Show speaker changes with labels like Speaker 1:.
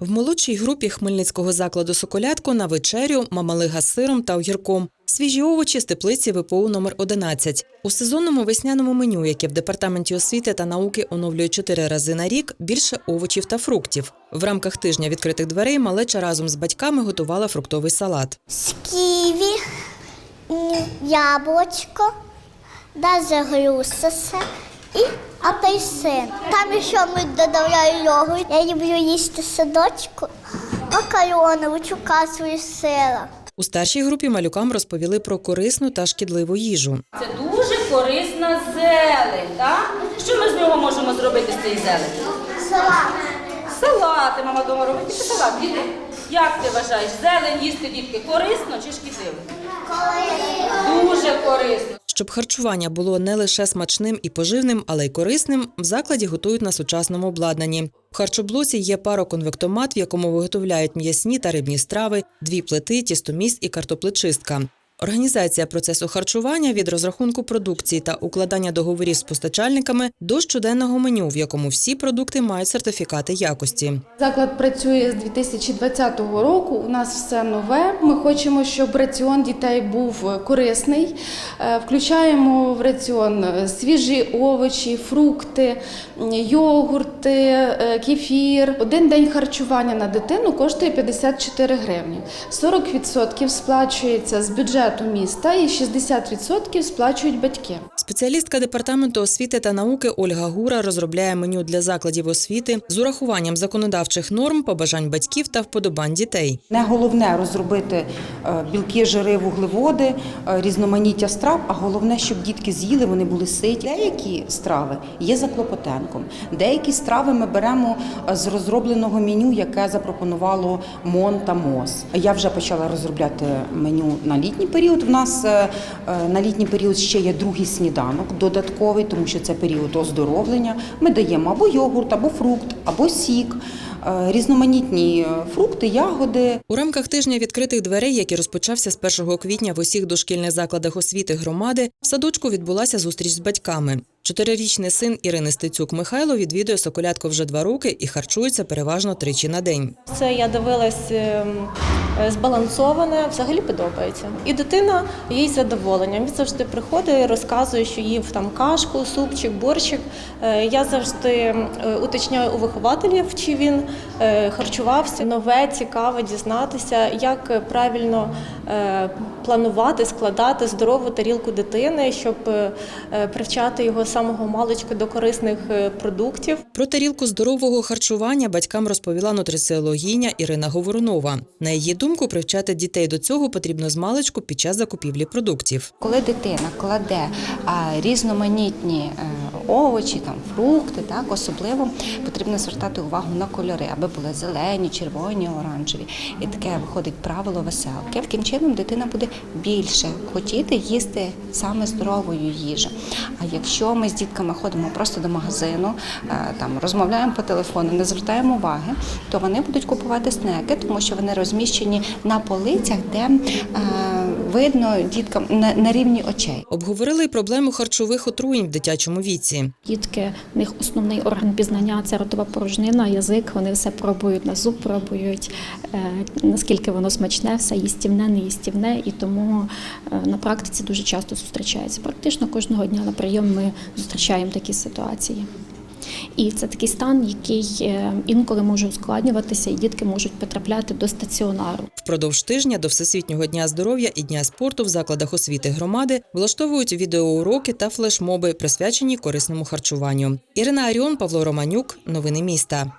Speaker 1: В молодшій групі хмельницького закладу Соколятко на вечерю мамалига з сиром та огірком. Свіжі овочі з теплиці ВПУ номер 11 У сезонному весняному меню, яке в департаменті освіти та науки оновлює чотири рази на рік, більше овочів та фруктів. В рамках тижня відкритих дверей малеча разом з батьками готувала фруктовий салат.
Speaker 2: з ківі, яблучко, даже грусиса і апельсин. Там ще ми додаємо йогурт. Я люблю їсти садочку, макарони, касу і сира.
Speaker 1: У старшій групі малюкам розповіли про корисну та шкідливу їжу.
Speaker 3: Це дуже корисна зелень, так? Що ми з нього можемо зробити з цієї зелені?
Speaker 2: Салат.
Speaker 3: Салати, мама дома робить. Тільки салат, діти. Як ти вважаєш, зелень їсти дітки корисно чи шкідливо? Дуже корисно.
Speaker 1: Щоб харчування було не лише смачним і поживним, але й корисним, в закладі готують на сучасному обладнанні. В харчоблоці є пароконвектомат, в якому виготовляють м'ясні та рибні страви, дві плити, тістоміс і картоплечистка. Організація процесу харчування від розрахунку продукції та укладання договорів з постачальниками до щоденного меню, в якому всі продукти мають сертифікати якості.
Speaker 4: Заклад працює з 2020 року. У нас все нове. Ми хочемо, щоб раціон дітей був корисний. Е, Включаємо в раціон свіжі овочі, фрукти, йогурти, е, кефір. Один день харчування на дитину коштує 54 гривні. 40% сплачується з бюджету міста і 60% сплачують батьки.
Speaker 1: Спеціалістка департаменту освіти та науки Ольга Гура розробляє меню для закладів освіти з урахуванням законодавчих норм, побажань батьків та вподобань дітей.
Speaker 5: Не головне розробити е, білки, жири, вуглеводи, е, різноманіття страв, а головне, щоб дітки з'їли, вони були ситі. Деякі страви є за клопотенком. Деякі страви ми беремо е, з розробленого меню, яке запропонувало МОН та МОЗ. Я вже почала розробляти меню на літній період. У нас е, е, на літній період ще є другий сніданок додатковий, тому що це період оздоровлення. Ми даємо або йогурт, або фрукт, або сік, е, різноманітні фрукти, ягоди.
Speaker 1: У рамках тижня відкритих дверей, який розпочався з 1 квітня в усіх дошкільних закладах освіти громади, в садочку відбулася зустріч з батьками. Чотирирічний син Ірини Стецюк Михайло відвідує Соколятко вже два роки і харчується переважно тричі на день.
Speaker 6: Це я дивилась ем, збалансоване, взагалі подобається. І дитина їй з задоволенням. Він завжди приходить розказує, що їв там кашку, супчик, борщик. Е, Я завжди е, уточняю у вихователів, чи він е, харчувався. Нове, цікаво дізнатися, як правильно е, планувати, складати здорову тарілку дитини, щоб е, привчати його самого маличку до корисних е, продуктів.
Speaker 1: Про тарілку здорового харчування батькам розповіла нутриціологиня Ірина Говорунова. На її думку, привчати дітей до цього потрібно з маличку під час закупівлі продуктів.
Speaker 7: Коли дитина кладе різноманітні е, овочі, там фрукти, так особливо потрібно звертати увагу на кольори, аби були зелені, червоні, оранжеві. І таке виходить правило веселки. Таким чином дитина буде більше хотіти їсти саме здоровою їжу. А якщо ми з дітками ходимо просто до магазину, е, там розмовляємо по телефону, не звертаємо уваги, то вони будуть купувати снеки, тому що вони розміщені на полицях, де е, видно діткам на, на рівні очей.
Speaker 1: Обговорили й проблему харчових отруєнь в дитячому віці.
Speaker 8: Дітки, в них основний орган пізнання це ротова порожнина, язик. Вони все пробують на зуб, пробують е, наскільки воно смачне, все їстівне, не їстівне, і тому е, на практиці дуже часто зустрічається. Практично кожного дня на прийом ми зустрічаємо такі ситуації. І це такий стан, який е, інколи може ускладнюватися, і дітки можуть потрапляти до стаціонару.
Speaker 1: Впродовж тижня до Всесвітнього дня здоров'я і дня спорту в закладах освіти громади влаштовують відеоуроки та флешмоби, присвячені корисному харчуванню. Ірина Аріон, Павло Романюк. Новини міста.